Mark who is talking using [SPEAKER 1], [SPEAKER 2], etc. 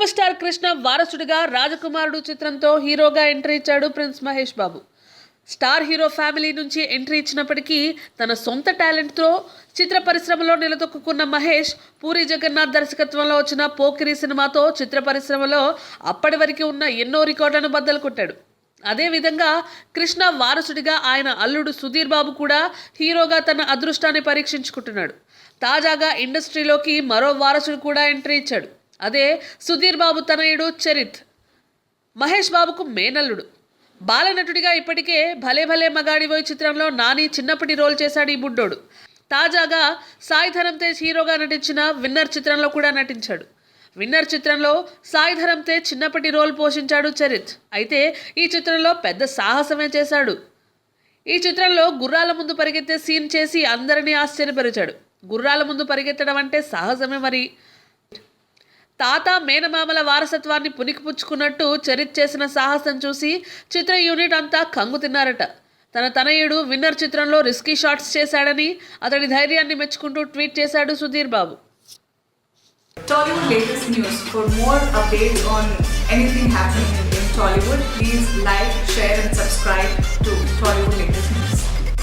[SPEAKER 1] Super star Krishna వారసుడిగా రాజకుమారుడు చిత్రంతో హీరోగా ఎంట్రీ ఇచ్చాడు prince Mahesh Babu. Star hero family నుంచి ఎంట్రీ ఇచ్చినప్పటికీ తన సొంత టాలెంట్తో చిత్ర పరిశ్రమలో నిలదొక్కున్న మహేష్ పూరి జగన్నాథ్ దర్శకత్వంలో వచ్చిన పోకిరి సినిమాతో చిత్ర పరిశ్రమలో అప్పటి వరకు ఉన్న ఎన్నో రికార్డులను బద్దలు కొట్టాడు. అదేవిధంగా కృష్ణ వారసుడిగా ఆయన అల్లుడు సుధీర్ బాబు కూడా హీరోగా తన అదృష్టాన్ని పరీక్షించుకుంటున్నాడు. తాజాగా ఇండస్ట్రీలోకి మరో వారసుడు కూడా ఎంట్రీ ఇచ్చాడు. అదే సుధీర్ బాబు తనయుడు చరిత్. మహేష్ బాబుకు మేనల్లుడు. బాలనటుడిగా ఇప్పటికే భలే భలే మగాడివోయ్ చిత్రంలో నాని చిన్నప్పటి రోల్ చేశాడు ఈ బుడ్డోడు. తాజాగా సాయి ధరమ్ తేజ్ హీరోగా నటించిన విన్నర్ చిత్రంలో కూడా నటించాడు. విన్నర్ చిత్రంలో సాయి ధరమ్ తేజ్ చిన్నప్పటి రోల్ పోషించాడు చరిత్. అయితే ఈ చిత్రంలో పెద్ద సాహసమే చేశాడు. ఈ చిత్రంలో గుర్రాల ముందు పరిగెత్తే సీన్ చేసి అందరినీ ఆశ్చర్యపరిచాడు. గుర్రాల ముందు పరిగెత్తడం అంటే సాహసమే మరి. తాత మేనమామల వారసత్వాన్ని పుణికిపుచ్చుకున్నట్టు చరిత్ చేసిన సాహసం చూసి చిత్ర యూనిట్ అంతా కంగు తిన్నారట. తన తనయుడు విన్నర్ చిత్రంలో రిస్కీ షాట్స్ చేశాడని అతడి ధైర్యాన్ని మెచ్చుకుంటూ ట్వీట్ చేశాడు Sudheer Babu.
[SPEAKER 2] Tollywood latest news. For more updates on anything happening in Tollywood, please like, share, and subscribe.